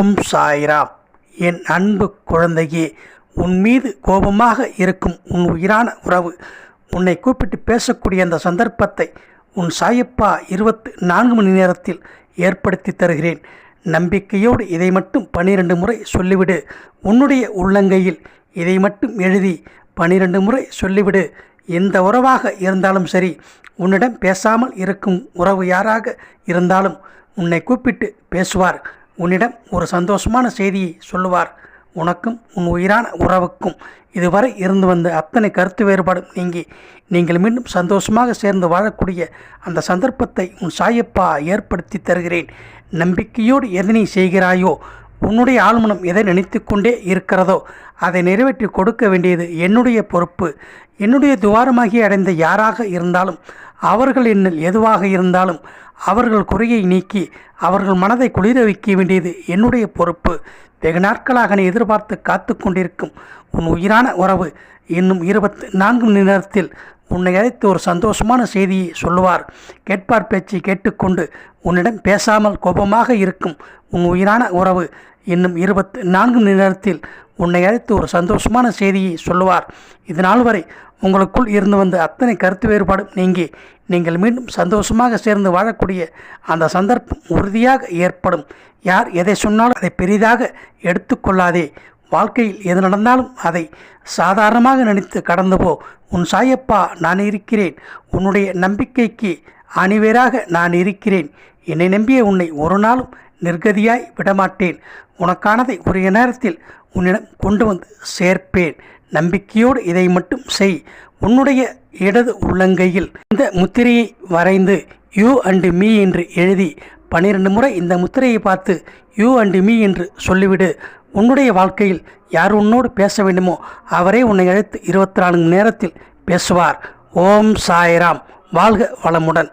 ஓம் சாய்ராம் என் அன்பு குழந்தையே உன் மீது கோபமாக இருக்கும் உன் உயிரான உறவு. உன்னை கூப்பிட்டு பேசக்கூடிய அந்த சந்தர்ப்பத்தை உன் சாயப்பா இருபத்து நான்கு மணி நேரத்தில் ஏற்படுத்தி தருகிறேன். நம்பிக்கையோடு இதை மட்டும் பனிரெண்டு முறை சொல்லிவிடு. உன்னுடைய உள்ளங்கையில் இதை மட்டும் எழுதி பனிரெண்டு முறை சொல்லிவிடு. எந்த உறவாக இருந்தாலும் சரி உன்னிடம் பேசாமல் இருக்கும் உறவு யாராக இருந்தாலும் உன்னை கூப்பிட்டு பேசுவார். உன்னிடம் ஒரு சந்தோஷமான செய்தியை சொல்லுவார். உனக்கும் உன் உயிரான உறவுக்கும் இதுவரை இருந்து வந்த அத்தனை கருத்து வேறுபாடும் நீங்கி நீங்கள் மீண்டும் சந்தோஷமாக சேர்ந்து வாழக்கூடிய அந்த சந்தர்ப்பத்தை உன் சாயப்பா ஏற்படுத்தி தருகிறேன். நம்பிக்கையோடு எதனை செய்கிறாயோ உன்னுடைய ஆழ்மனம் எதை நினைத்து கொண்டே இருக்கிறதோ அதை நிறைவேற்றி கொடுக்க வேண்டியது என்னுடைய பொறுப்பு. என்னுடைய துவாரமாகி அடைந்த யாராக இருந்தாலும் அவர்கள் என்னில் எதுவாக இருந்தாலும் அவர்கள் குறையை நீக்கி அவர்கள் மனதை குளிர வைக்க வேண்டியது என்னுடைய பொறுப்பு. வெகு நாட்களாக நீ எதிர்பார்த்து காத்து கொண்டிருக்கும் உன் உயிரான உறவு இன்னும் இருபத்தி நான்கு மணி நேரத்தில் உன்னை அழைத்து ஒரு சந்தோஷமான செய்தியை சொல்லுவார். கேட்பார் பேச்சை கேட்டுக்கொண்டு உன்னிடம் பேசாமல் கோபமாக இருக்கும் உன் உயிரான உறவு இன்னும் இருபத்தி நான்கு மணி நேரத்தில் உன்னை அழைத்து ஒரு சந்தோஷமான செய்தியை சொல்லுவார். இது நாள் வரை உங்களுக்குள் இருந்து வந்த அத்தனை கருத்து வேறுபாடும் நீங்கி நீங்கள் மீண்டும் சந்தோஷமாக சேர்ந்து வாழக்கூடிய அந்த சந்தர்ப்பம் உறுதியாக ஏற்படும். யார் எதை சொன்னாலும் அதை பெரிதாக எடுத்துக்கொள்ளாதே வாழ்க்கையில் எது நடந்தாலும் அதை சாதாரணமாக நினைத்து கடந்து போ. உன் சாயப்பா நான் இருக்கிறேன். உன்னுடைய நம்பிக்கைக்கு அணிவேராக நான் இருக்கிறேன். என்னை நம்பிய உன்னை ஒரு நாளும் நிர்கதியாய் விடமாட்டேன். உனக்கானதை உரிய நேரத்தில் உன்னிடம் கொண்டு வந்து சேர்ப்பேன். நம்பிக்கையோடு இதை மட்டும் செய். உன்னுடைய இடது உள்ளங்கையில் இந்த முத்திரையை வரைந்து யூ அண்டு மீ என்று எழுதி பன்னிரண்டு முறை இந்த முத்திரையை பார்த்து யூ அண்டு மீ என்று சொல்லிவிடு. உன்னுடைய வாழ்க்கையில் யார் உன்னோடு பேச வேண்டுமோ அவரே உன்னை அழைத்து இருபத்தி நான்கு நேரத்தில் பேசுவார். ஓம் சாய்ராம். வாழ்க வளமுடன்.